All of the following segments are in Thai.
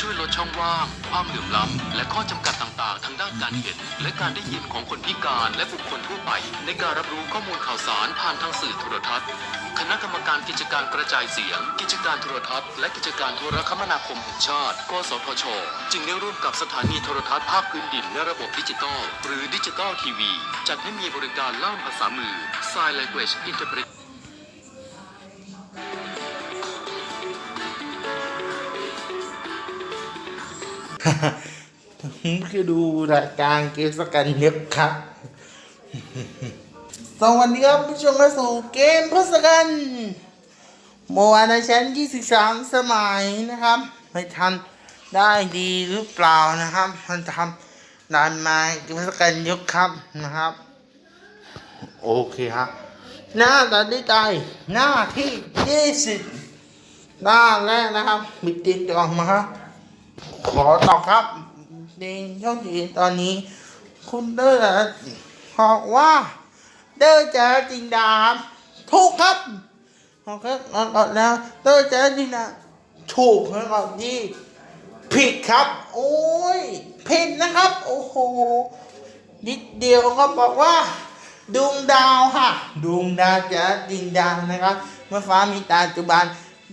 ช่วยลดช่องว่าง ความเหลื่อมล้ำ และข้อจำกัดต่างๆ ทางด้านการเห็น และการได้ยินของคนพิการและบุคคลทั่วไป ในการรับรู้ข้อมูลข่าวสารผ่านทางสื่อโทรทัศน์ คณะกรรมการกิจการกระจายเสียง กิจการโทรทัศน์และกิจการโทรคมนาคมแห่งชาติ กสทช จึงได้ร่วมกับสถานีโทรทัศน์ภาคพื้นดินในระบบดิจิตอลหรือดิจิตอลทีวีจัดให้มีบริการล่ามภาษามือ Sign Language Interpreter Interpret คือดูรายการเกมสกันเย็บครับ สวัสดีครับผู้ชมเข้าสู่เกมพุสกันเมื่อวานในชั้น23 สมัยนะครับไม่ทันได้ดีหรือเปล่านะครับ มันทำนานมาเกมพุสกันยกครับนะครับ โอเคครับ หน้าตัดได้ใจหน้าที่ 20 หน้าแรกนะครับบิดตินจองมาครับ ขอตอบครับในช่องจีตอนนี้ คุณเดอร์บอกว่า เดอร์จะจริงดาบถูกครับโอเคก่อนแล้วเดอร์จะจริงดาถูกแล้วก่อนที่ผิดครับ โอ้ยผิดนะครับ โอ้โหนิดเดียวก็บอกว่าดวงดาวค่ะดวงดาวจะจริงดานะครับเมื่อฟ้ามีตาจจุบัน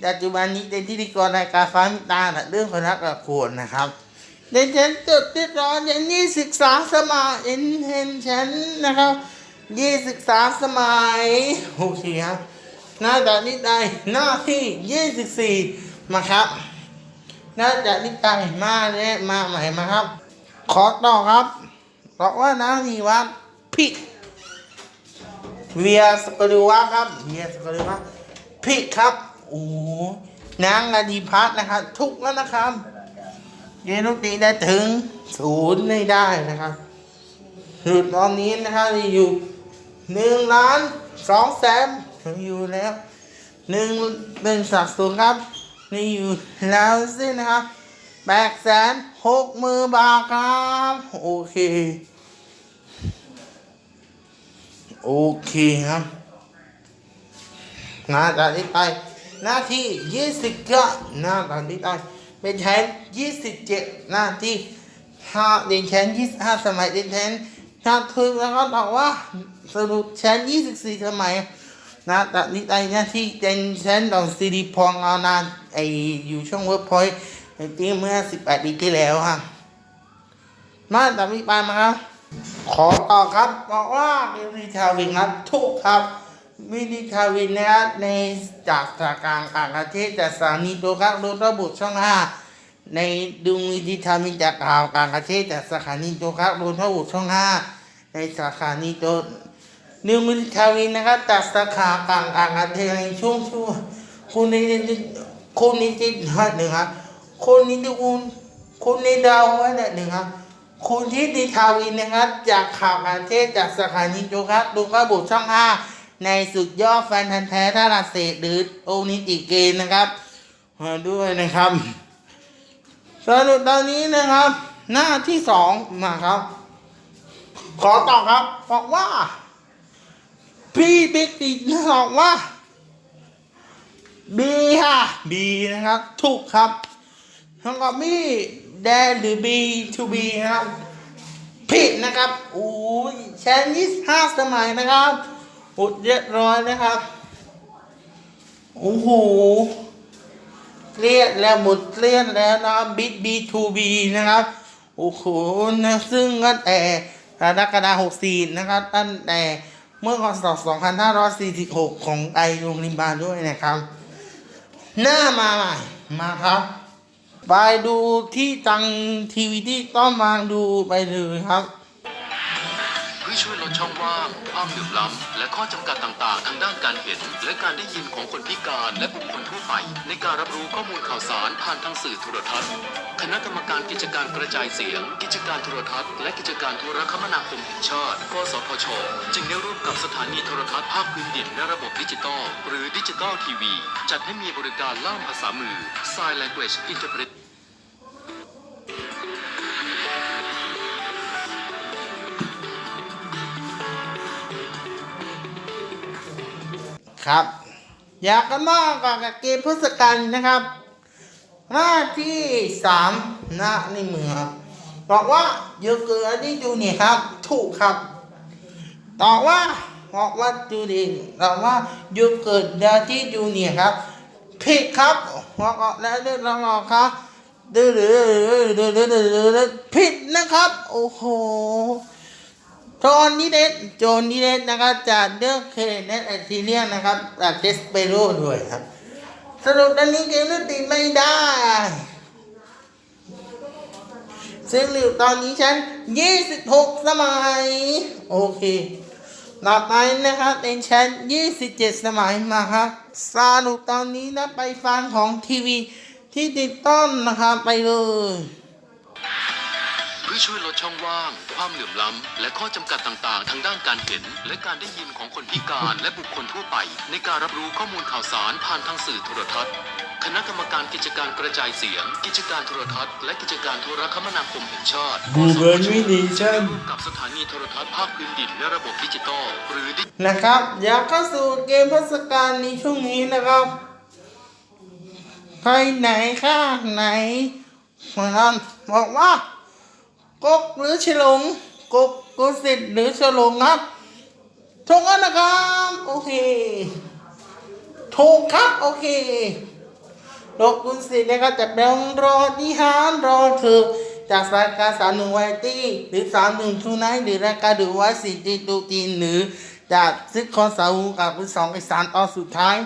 ปัจจุบันนี้เป็นที่ดีกรรายการฟ้ามิตานะเรื่องคนรักกับควรนะครับเด่นฉันจุดที่ร้อนเด่นนี่ศึกษาสมัยเห็นเห็นฉันนะครับยี่ศึกษาสมัยโอเคครับหน้าจากนี้ได้หน้าที่ยี่สิบสี่มาครับหน้าจากนี้ได้มาเนี่ยมาใหม่มาครับ ขอต่อครับบอกว่าน้าทีว่าผิดเวียสกลูวะครับเวียสกลูวะผิดครับ โอ้นางอดีพัฒนะครับ ทุกแล้วนะครับเยนุตีได้ถึงศูนย์ไม่ได้นะครับหลุดตอนนี้นะครับอยู่หนึ่งล้านสองแสนอยู่แล้วหนึ่งหนึ่งสัดส่วนครับนี่อยู่แล้วสินะครับแปดแสนหกหมื่นบาทครับ โอเค โอเคครับหน้าตานี้ไป น้าที่ยี่สิบเก้าหน้าตานี้ไปเป็นแชมป์ยี่สิบเจ็ดหน้าที่ห้าเด่นแชมป์ยี่สิบห้าสมัยเด่นแชมป์ชาติพึงแล้วก็บอกว่าสรุปแชมป์ยี่สิบสี่สมัยน้าตานี้ไปหน้าที่เด่นแชมป์ของซีดีพองเอานานไออยู่ช่องเวิร์กพอยต์ที่เมื่อสิบแปดปีที่แล้วครับมาตานี้ไปมาครับขอต่อครับบอกว่ามินิชาวินครับถูกครับ มินิชาวินนะในจากสาการณ์ต่าเทศจากสถานีโทรทัศน์รถระบุช่องห้าในดูมินิชาวินจากข่าวต่างประเทศจากสถานีโทรทัศน์รถระบุช่องห้าในสถานีโทรนิวมินิชาวินนะครับจากสาขาต่างต่างประเทศในช่วงช่วงคุณนิติคุณนิตหนึ่งครับคุณในิติคุณคุณนิดาวไว้หนึ่งครับคุณทิติทาวินนะครับจากข่าวปรเทศจากสถานีโจครับดูกระบุช่อง5 ในสุดยอดแฟนทันธ์แท้ท่าราเศษหรือโอนิติเกนนะครับมาด้วยนะครับสรุปตอนนี้นะครับ หน้าที่สองมาครับ ขอตอบครับบอกว่า พี่บิ๊กติบอกว่าบีค่ะบีนะครับถูกครับทั้งกับมี่แดนหรือ B to B นะครับ ผิดนะครับโอ้ยแชมป์ยี่สห้าสมัยนะครับ อุดเรียบร้อยนะครับ โอ้โหเครียดแล้วหมดเครียดแล้วนะครับบิด B to B นะครับ โอ้โหนะซึ่งก็แต่กรกฎาคม64 นะครับ ตั้งแต่เมื่อพศ2546 ของไอโรงริมบาด้วยนะครับ หน้ามาใหม่มาครับ ไปดูที่ตังทีวีที่ต้องมาดูไปเลยครับ พื่อช่วยลดช่องว่าง ความเหลื่อมล้ำ และข้อจำกัดต่างๆ ทางด้านการเห็น และการได้ยินของคนพิการและบุคคลทั่วไป ในการรับรู้ข้อมูลข่าวสารผ่านทางสื่อโทรทัศน์ คณะกรรมการกิจการกระจายเสียง กิจการโทรทัศน์ และกิจการโทรคมนาคมแห่งชาติ กสทช จึงได้ร่วมกับสถานีโทรทัศน์ภาคพื้นดินในระบบดิจิตอลหรือดิจิตอลทีวี จัดให้มีบริการล่ามภาษามือ Sign Language Interpret ครับ อยากกันมากกับเกมพุทธกันนะครับ หน้าที่สามหน้าในมือครับอกว่าโยเกิร์ตที่ดูเนี่ยครับ ถูกครับตอบว่าบอกว่าดูดิตอบว่าโยเกิร์ตที่ดูเนี่ยครับผิดครับบอกออกแล้วเรื่องรองครับดื้อดื้อดื้อดื้อดื้อดื้อผิดนะครับ โอ้โห โจนนิเดสโจนนิเดสนะครับจากเดอร์เคเนสแอนติเลียนะครับจากเดสเปโรด้วยครับ สรุปตอนนี้เกมนี้ติดไม่ได้ ซึ่งหลิวตอนนี้ฉัน 26 สมัย โอเคต่อไปนะครับเป็นชั้น27 สมัยมาครับสรุปตอนนี้นะไปฟังของทีวีที่ติดต้นนะครับไปเลย อช่วยลดช่องว่าง ความเหลื่อมล้ำ และข้อจำกัดต่างๆ ทางด้านการเห็น และการได้ยินของคนพิการและบุคคลทั่วไป ในการรับรู้ข้อมูลข่าวสารผ่านทางสื่อโทรทัศน์ คณะกรรมการกิจการกระจายเสียง กิจการโทรทัศน์ และกิจการโทรคมนาคมแห่งชาติ Google Vision กับสถานีโทรทัศน์ภาคพื้นดินและระบบดิจิตอลหรือดินะครับอยากเข้าสู่เกมพัสการในช่วงนี้นะครับใครไหนข้างไหนนะครับบอกว่า กกหรือฉลงกกกุสิทธิ์หรือฉลงครับถูกแล้วนะครับโอเคถูกครับโอเคดกกุสิทธิ์นะครับจะเป็นรอนิหารรอเธอจากรายการสามหนึ่งวตี้หรือสามหนึ่งทูไนท์หรือรายการดูว่าสิจีตูจีนหรือจากซิคคอนสาวูกับคุณสองไอสารตอนสุดท้าย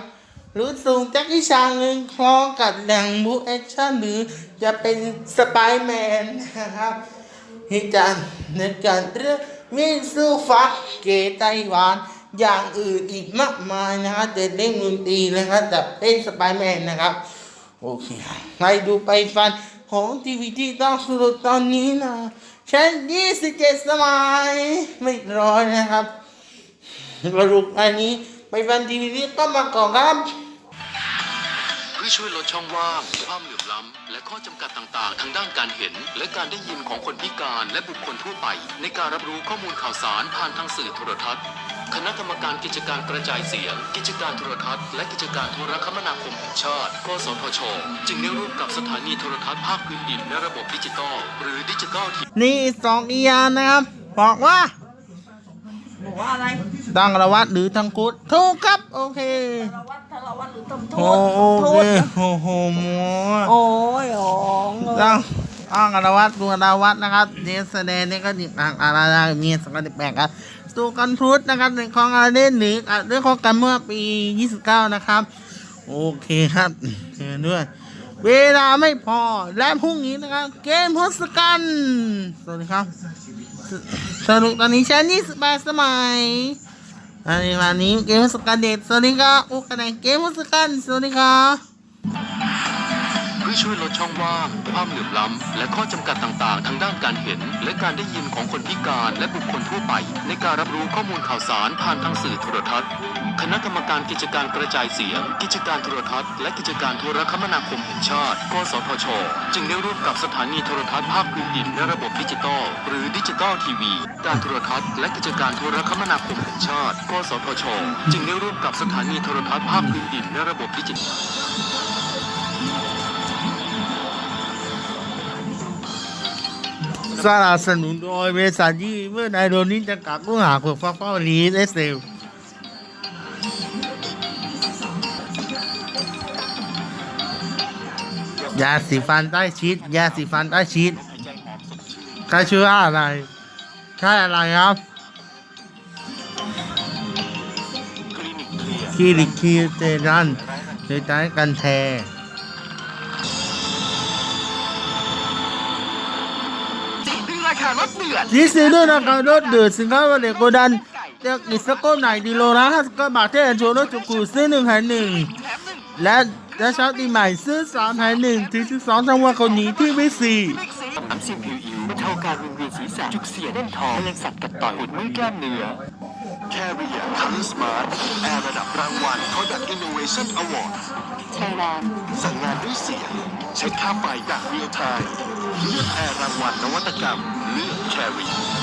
หรือสูงจากวิชาเงินคล้องกับแหล่งบูแอคชั่นหรือจะเป็นสไปแมนนะครับ ที่จะในการเรื่องมิสูฟักเกไต้หวันอย่างอื่นอีกมากมายนะครับจะเล่นดนตรีนะครับแต่เป็นสไปแมนนะครับโอเคไปดูไปฟันของทีวีที่ต้องสรุปตอนนี้นะฉัน27สมัยไม่ร้อยนะครับสรุปอันนี้ไปฟันทีวีที่ต้องมาก่อนครับ่ช่วยลดช่องว่างความเหลื่อมล้ำ และข้อจำกัดต่างๆ ทางด้านการเห็น และการได้ยินของคนพิการและบุคคลทั่วไป ในการรับรู้ข้อมูลข่าวสารผ่านทางสื่อโทรทัศน์ คณะกรรมการกิจการกระจายเสียง กิจการโทรทัศน์ และกิจการโทรคมนาคมแห่งชาติ กสทช จึงได้ร่วมกับสถานีโทรทัศน์ภาคพื้นดินและระบบดิจิตอลหรือดิจิตอลทีนี่สองอียานนะครับ บอกว่า บอกว่าอะไรตั้งระวัดหรือทังกุดถูกครับ โอเคทารวัตทารวัตหรือทำโทโอษโอโทเคษโอ้โหหมอโอ้ยอ๋องตั้งตั้งอรวัตดวงดาวัดนะครับเดสแสดงนี่ก็ดิบอ่างอาราดามีสังกัดแปลกครับสู่กันพุทธนะครับในของอาเดนหรืออะเรื่องของกันเมื่อปี 29 นะครับ โอเคครับเชิญด้วย เวลาไม่พอและพรุ่งนี้นะครับ เกมพุทธกันสวัสดีครับ สสรุปตอนนี้ชั้น28สมัยอันนี้วันนี้เกมพุทธกันเด็ดสวัสดีครับอุกกันในเกมพุทธกันสวัสดีครับเพื่อช่วยลดช่องว่างความเหลื่อมล้ำ และข้อจำกัดต่างๆ ทางด้านการเห็น และการได้ยินของคนพิการและบุคคลทั่วไป ในการรับรู้ข้อมูลข่าวสารผ่านทางสื่อโทรทัศน์ คณะกรรมการกิจการกระจายเสียง กิจการโทรทัศน์ และกิจการโทรคมนาคมแห่งชาติ กสทช จึงได้ร่วมกับสถานีโทรทัศน์ภาคพื้นดินและระบบดิจิตอลหรือดิจิตอลทีวี การโทรทัศน์และกิจการโทรคมนาคมแห่งชาติ กสทช จึงได้ร่วมกับสถานีโทรทัศน์ภาคพื้นดินและระบบดิจิตอล สนับสนุนโดยบริษัทยี่เมื่อนายโดนนินจะกลับผู้หาคนฟ้าเฝ้าลีเอสเซลยาสีฟันใต้ชีตยาสีฟันใต้ชีตใครชื่ออะไรใช่อะไรครับคลินิกคีเตรันโดยใช้กันแทราคาลดเดือดนี่ซื้อด้วยนะครับรถเดือดสินค้าวันเด็กโกดันเด็กนิสโก้ไหนดีโลละห้าสิบก็บาทเท่โชว์รถจุกูซื้อหนึ่งแถมหนึ่งแถมหนึ่งและและเช้าตีใหม่ซื้อสามแถมหนึ่งถึงสิบสองธันวาคมนี้ที่วิซีบิ๊กซีน้ำซิมผิวอิ๋วบรรเทาการวิงเวียนศีรษะจุกเสียดแน่นท้องแมลงสัตว์กัดต่อยปวดเมื่อยกล้ามเนื้อแคเรียคัลสมาร์ทแอร์ระดับรางวัล Product Innovation Award ไทยแลนด์สั่งงานด้วยเสียงเช็คค่าไฟอย่างเรียลไทม์เลือกแอร์รางวัลนวัตกรรม Carry.